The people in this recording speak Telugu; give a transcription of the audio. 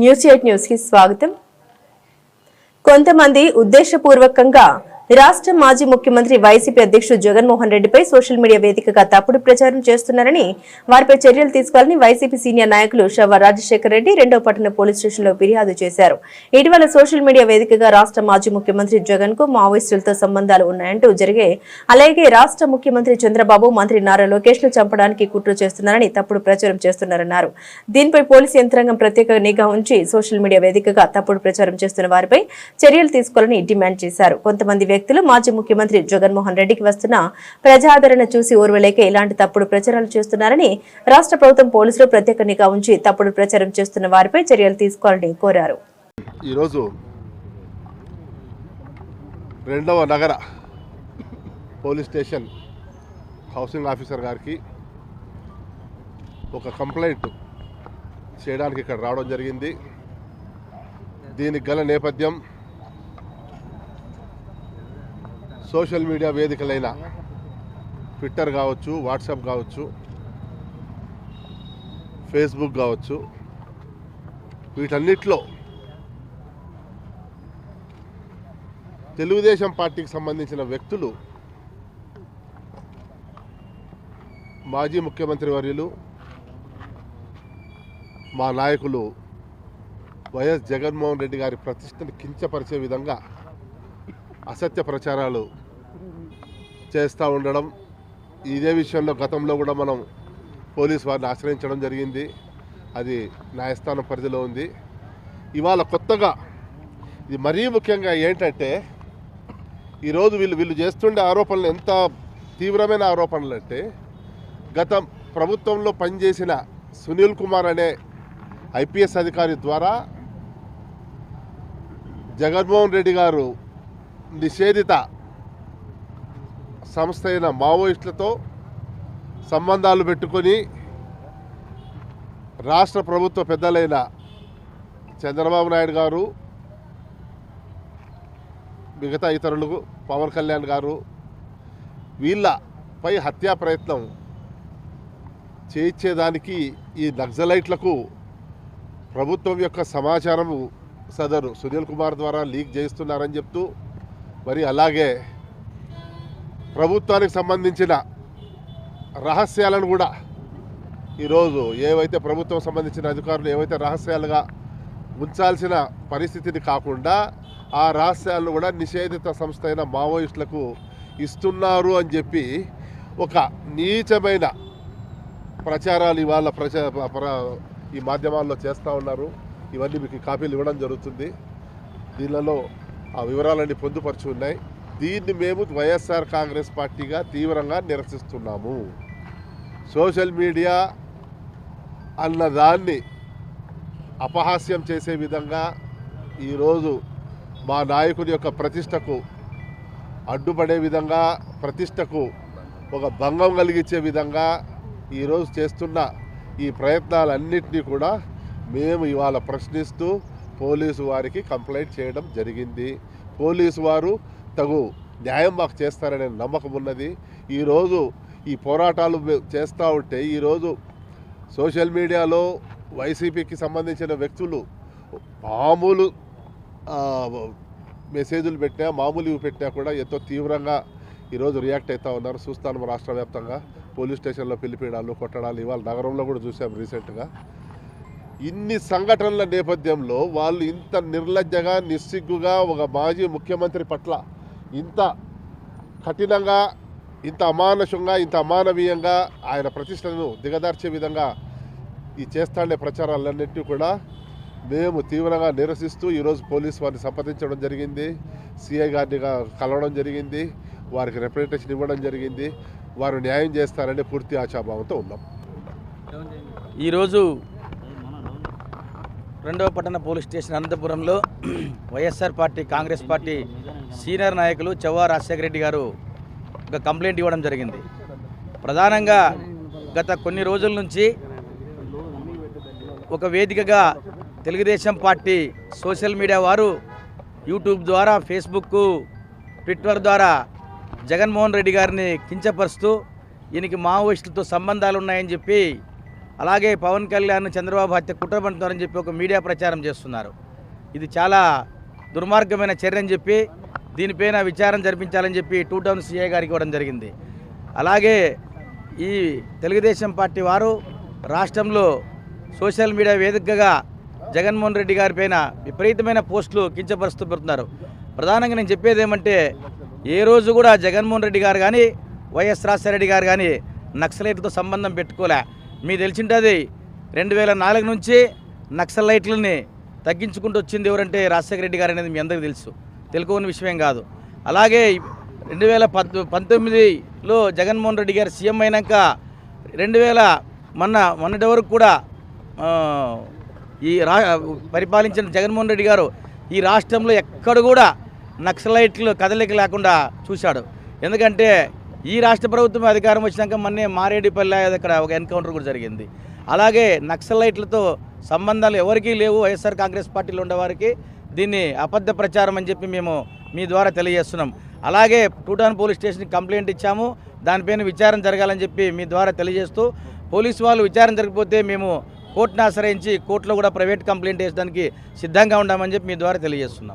న్యూస్ ఎయిట్ న్యూస్కి స్వాగతం. కొంతమంది ఉద్దేశపూర్వకంగా రాష్ట్ర మాజీ ముఖ్యమంత్రి వైసీపీ అధ్యక్షుడు జగన్మోహన్ రెడ్డిపై సోషల్ మీడియా వేదికగా తప్పుడు ప్రచారం చేస్తున్నారని వారిపై చర్యలు తీసుకోవాలని వైసీపీ సీనియర్ నాయకులు శవ రాజశేఖర్ రెడ్డి రెండో పట్టణ పోలీస్ స్టేషన్లో ఫిర్యాదు చేశారు. ఇటీవల సోషల్ మీడియా వేదికగా రాష్ట్ర మాజీ ముఖ్యమంత్రి జగన్కు మావోయిస్టులతో సంబంధాలు ఉన్నాయంటూ జరిగే అలాగే రాష్ట్ర ముఖ్యమంత్రి చంద్రబాబు మంత్రి నారా లోకేష్ను చంపడానికి కుట్ర చేస్తున్నారని తప్పుడు ప్రచారం చేస్తున్నారన్నారు. దీనిపై పోలీసు యంత్రాంగం ప్రత్యేక నిఘా ఉంచి సోషల్ మీడియా వేదికగా తప్పుడు ప్రచారం చేస్తున్న వారిపై చర్యలు తీసుకోవాలని డిమాండ్ చేశారు. కొంతమంది వ్యక్తులు మాజీ ముఖ్యమంత్రి జగన్మోహన్ రెడ్డికి వస్తున్న ప్రజాదరణ చూసి ఓర్వలేక ఇలాంటి తప్పుడు ప్రచారాలు చేస్తున్నారని రాష్ట్ర ప్రభుత్వం పోలీసులు ప్రత్యేక నిఘా ఉంచి తప్పుడు ప్రచారం చేస్తున్న వారిపై చర్యలు తీసుకోవాలని కోరారు. ఈరోజు రెండవ నగర పోలీస్ స్టేషన్ హౌసింగ్ ఆఫీసర్ గారికి ఒక కంప్లైంట్ చేయడానికి ఇక్కడ రావడం జరిగింది. దీనికి గల నేపథ్యం సోషల్ మీడియా వేదికలైన ట్విట్టర్ కావచ్చు వాట్సాప్ కావచ్చు ఫేస్బుక్ కావచ్చు వీటన్నిటిలో తెలుగుదేశం పార్టీకి సంబంధించిన వ్యక్తులు మాజీ ముఖ్యమంత్రి వర్యులు మా నాయకులు వైఎస్ జగన్మోహన్ రెడ్డి గారి ప్రతిష్టను కించపరిచే విధంగా అసత్య ప్రచారాలు చేస్తూ ఉండడం ఇదే విషయంలో గతంలో కూడా మనం పోలీస్ వారిని ఆశ్రయించడం జరిగింది. అది న్యాయస్థానం పరిధిలో ఉంది. ఇవాళ కొత్తగా ఇది మరీ ముఖ్యంగా ఏంటంటే ఈరోజు వీళ్ళు వీళ్ళు చేస్తుండే ఆరోపణలు ఎంత తీవ్రమైన ఆరోపణలు అంటే గత ప్రభుత్వంలో పనిచేసిన సునీల్ కుమార్ అనే ఐపీఎస్ అధికారి ద్వారా జగన్మోహన్ రెడ్డి గారు నిషేధిత సంస్థ అయిన మావోయిస్టులతో సంబంధాలు పెట్టుకొని రాష్ట్ర ప్రభుత్వ పెద్దలైన చంద్రబాబు నాయుడు గారు మిగతా ఇతరులు పవన్ కళ్యాణ్ గారు వీళ్ళపై హత్యా ప్రయత్నం చేయించేదానికి ఈ నక్సలైట్లకు ప్రభుత్వం యొక్క సమాచారము సదరు సునీల్ కుమార్ ద్వారా లీక్ చేస్తున్నారని చెప్తూ మరి అలాగే ప్రభుత్వానికి సంబంధించిన రహస్యాలను కూడా ఈరోజు ఏవైతే ప్రభుత్వం సంబంధించిన అధికారులు ఏవైతే రహస్యాలుగా ఉంచాల్సిన పరిస్థితిని కాకుండా ఆ రహస్యాలను కూడా నిషేధిత సంస్థ అయిన మావోయిస్టులకు ఇస్తున్నారు అని చెప్పి ఒక నీచమైన ప్రచారాలు ఇవాళ ప్రచ ప్ర- ఈ మాధ్యమాల్లో చేస్తూ ఉన్నారు. ఇవన్నీ మీకు కాపీలు ఇవ్వడం జరుగుతుంది. దీనిలో ఆ వివరాలన్నీ పొందుపరిచి ఉన్నాయి దీన్ని మేము వైఎస్ఆర్ కాంగ్రెస్ పార్టీగా తీవ్రంగా నిరసిస్తున్నాము. సోషల్ మీడియా అన్నదాన్ని అపహాస్యం చేసే విధంగా ఈరోజు మా నాయకుడి యొక్క ప్రతిష్టకు అడ్డుపడే విధంగా ప్రతిష్టకు ఒక భంగం కలిగించే విధంగా ఈరోజు చేస్తున్న ఈ ప్రయత్నాలన్నింటినీ కూడా మేము ఇవాళ ప్రశ్నిస్తూ పోలీసు వారికి కంప్లైంట్ చేయడం జరిగింది. పోలీసు వారు తగు న్యాయం మాకు చేస్తారనే నమ్మకం ఉన్నది. ఈరోజు ఈ పోరాటాలు చేస్తూ ఉంటే ఈరోజు సోషల్ మీడియాలో వైసీపీకి సంబంధించిన వ్యక్తులు మామూలు మెసేజ్లు పెట్టినా మామూలు ఇవి పెట్టినా కూడా ఎంతో తీవ్రంగా ఈరోజు రియాక్ట్ అవుతూ ఉన్నారు. చూస్తాను రాష్ట్ర వ్యాప్తంగా. పోలీస్ స్టేషన్లో పిలిపిడాలు కొట్టడాలు ఇవాళ నగరంలో కూడా చూసాం రీసెంట్గా. ఇన్ని సంఘటనల నేపథ్యంలో వాళ్ళు ఇంత నిర్లజ్జగా నిస్సిగ్గుగా ఒక మాజీ ముఖ్యమంత్రి పట్ల ఇంత కఠినంగా ఇంత అమానుషంగా ఇంత అమానవీయంగా ఆయన ప్రతిష్టను దిగదార్చే విధంగా ఈ చేస్తాండే ప్రచారాలన్నింటినీ కూడా మేము తీవ్రంగా నిరసిస్తూ ఈరోజు పోలీసు వారిని సంప్రదించడం జరిగింది. సిఐ గారిని కలవడం జరిగింది. వారికి రిప్రజెంటేషన్ ఇవ్వడం జరిగింది. వారు న్యాయం చేస్తారని పూర్తి ఆశాభావంతో ఉన్నాం. ఈరోజు రెండవ పట్టణ పోలీస్ స్టేషన్ అనంతపురంలో YSR party Congress party senior నాయకులు చవ్వా రాజశేఖర రెడ్డి గారు ఒక కంప్లైంట్ ఇవ్వడం జరిగింది. ప్రధానంగా గత కొన్ని రోజుల నుంచి ఒక వేదికగా తెలుగుదేశం పార్టీ సోషల్ మీడియా వారు యూట్యూబ్ ద్వారా ఫేస్బుక్ ట్విట్టర్ ద్వారా జగన్మోహన్ రెడ్డి గారిని కించపరుస్తూ ఈయనకి మావోయిస్టులతో సంబంధాలు ఉన్నాయని చెప్పి అలాగే పవన్ కళ్యాణ్ చంద్రబాబు హత్య కుట్రపడుతున్నారని చెప్పి ఒక మీడియా ప్రచారం చేస్తున్నారు. ఇది చాలా దుర్మార్గమైన చర్య అని చెప్పి దీనిపైన విచారం జరిపించాలని చెప్పి టూ టౌన్ సీఐ గారికి ఇవ్వడం జరిగింది. అలాగే ఈ తెలుగుదేశం పార్టీ వారు రాష్ట్రంలో సోషల్ మీడియా వేదికగా జగన్మోహన్ రెడ్డి గారి పైన విపరీతమైన పోస్టులు కించపరుస్తూ పెడుతున్నారు. ప్రధానంగా నేను చెప్పేది ఏమంటే ఏ రోజు కూడా జగన్మోహన్ రెడ్డి గారు కానీ వైఎస్ రాజశేఖర గారు కానీ నక్సలైట్తో సంబంధం పెట్టుకోలే. మీ తెలిసింటుంది. రెండు వేల నాలుగు నుంచి నక్సలైట్లని తగ్గించుకుంటూ వచ్చింది ఎవరంటే రాజశేఖర రెడ్డి గారు అనేది మీ అందరికీ తెలుసు. తెలుసుకోని విషయం కాదు. అలాగే రెండు వేల పద్ పంతొమ్మిదిలో జగన్మోహన్ రెడ్డి గారు సీఎం అయినాక రెండు వేల మొన్న మొన్నటి వరకు కూడా ఈ రా పరిపాలించిన జగన్మోహన్ రెడ్డి గారు ఈ రాష్ట్రంలో ఎక్కడ కూడా నక్సలైట్లు కదలిక లేకుండా చూశాడు. ఎందుకంటే ఈ రాష్ట్ర ప్రభుత్వం అధికారం వచ్చినాక మొన్నే మారేడుపల్లి అక్కడ ఒక ఎన్కౌంటర్ కూడా జరిగింది. అలాగే నక్సలైట్లతో సంబంధాలు ఎవరికీ లేవు. వైఎస్ఆర్ కాంగ్రెస్ పార్టీలో ఉండేవారికి దీన్ని అబద్ధ ప్రచారం అని చెప్పి మేము మీ ద్వారా తెలియజేస్తున్నాం. అలాగే టూటాన్ పోలీస్ స్టేషన్కి కంప్లైంట్ ఇచ్చాము. దానిపైన విచారణ జరగాలని చెప్పి మీ ద్వారా తెలియజేస్తూ పోలీసు వాళ్ళు విచారణ జరగకపోతే మేము కోర్టును ఆశ్రయించి కోర్టులో కూడా ప్రైవేట్ కంప్లైంట్ వేసడానికి సిద్ధంగా ఉన్నామని చెప్పి మీ ద్వారా తెలియజేస్తున్నాం.